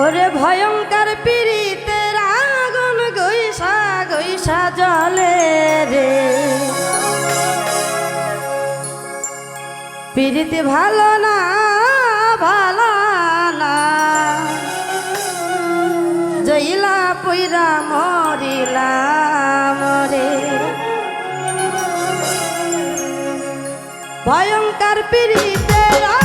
ওরে ভয়ঙ্কর পিড়িতে আগুন গৈসা গৈসা জলে রে। পিড়িতে ভালো না ভালো না। জইলা পইরা মরিলাম রে ভয়ঙ্কর পিড়িতে রা